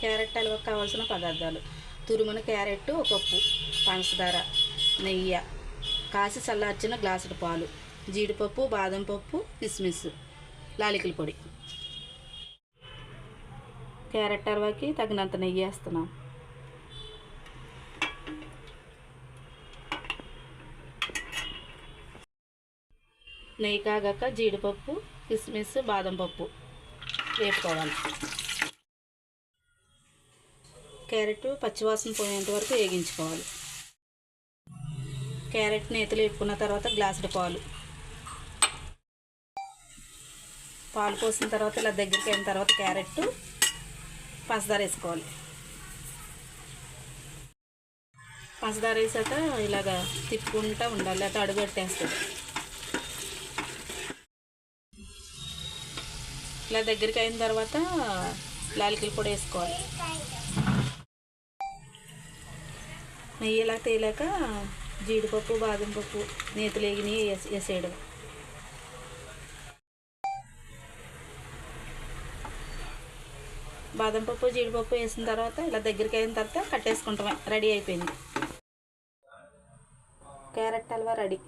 Carrot హల్వాకి కావాల్సిన పదార్థాలు. తురుమున carrot ఒక ఉప్పు పంచదార నెయ్యి కాసి చల్లార్చిన గ్లాసుడు పాలు జీడిపప్పు బాదం పప్పు కిస్మిస్ లాలికల పొడి. క్యారెట్ హల్వాకి తగినంత నెయ్యి వేస్తున్నాం. నెయ్యి కాగాక జీడిపప్పు కిస్మిస్ బాదం పప్పు వేపుకోవాలి. క్యారెట్ పచ్చివాసన పోయేంత వరకు వేగించుకోవాలి. క్యారెట్ నేతలు వేపుకున్న తర్వాత గ్లాసుడు పాలు. పాలు పోసిన తర్వాత ఇలా దగ్గరికి అయిన తర్వాత క్యారెట్ పంచదార వేసుకోవాలి. పంచదార వేసాక ఇలాగా తిప్పుకుంటూ ఉండాలి అటు అడుగట్టేస్తుంది. ఇలా దగ్గరికి అయిన తర్వాత లాలికలు కూడా వేసుకోవాలి. నెయ్యి ఇలా తేలాక జీడిపప్పు బాదం పప్పు నేతులు వేగినవి వేసి వేసేయడం బాదం పప్పు జీడిపప్పు వేసిన తర్వాత ఇలా దగ్గరికి అయిన తర్వాత కట్టేసుకుంటామే. రెడీ అయిపోయింది. Carrot halwa ready.